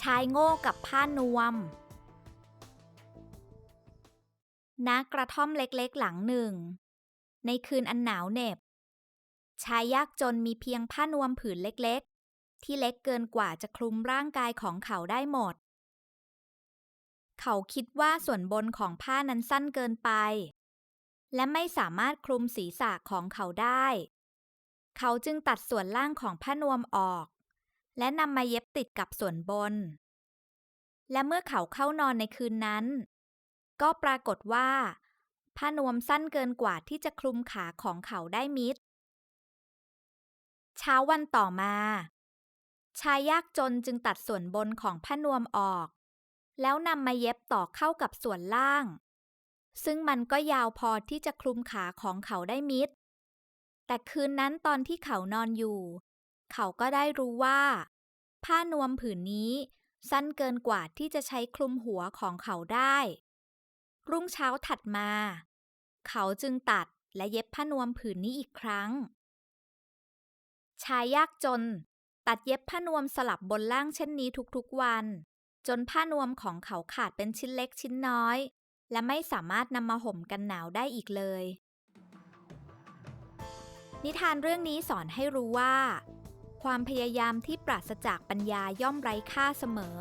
ชายโง่กับผ้านวมณกระท่อมเล็กๆหลังหนึ่ง ในคืนอันหนาวเหน็บ ชายยากจนมีเพียงผ้านวมผืนเล็กๆ ที่เล็กเกินกว่าจะคลุมร่างกายของเขาได้หมด เขาคิดว่าส่วนบนของผ้านั้นสั้นเกินไป และไม่สามารถคลุมศีรษะของเขาได้ เขาจึงตัดส่วนล่างของผ้านวมออก และนำมาเย็บติดกับส่วนบน และเมื่อเขาเข้านอนในคืนนั้น ก็ปรากฏว่า ผ้านวมสั้นเกินกว่าที่จะคลุมขาของเขาได้มิด เช้าวันต่อมา ชายยากจนจึงตัดส่วนบนของผ้านวมออก แล้วนำมาเย็บต่อเข้ากับส่วนล่าง ซึ่งมันก็ยาวพอที่จะคลุมขาของเขาได้มิด แต่คืนนั้นตอนที่เขานอนอยู่ เขาก็ได้รู้ว่า ผ้านวมผืนนี้ สั้นเกินกว่าที่จะใช้คลุมหัวของเขาได้ รุ่งเช้าถัดมา เขาจึงตัดและเย็บผ้านวมผืนนี้อีกครั้ง ชายยากจน ตัดเย็บผ้านวมสลับบนล่างเช่นนี้ทุกๆวัน จนผ้านวมของเขาขาดเป็นชิ้นเล็กชิ้นน้อย และไม่สามารถนำมาห่มกันหนาวได้อีกเลย นิทานเรื่องนี้สอนให้รู้ว่า ความพยายามที่ปราศจากปัญญาย่อมไร้ค่าเสมอ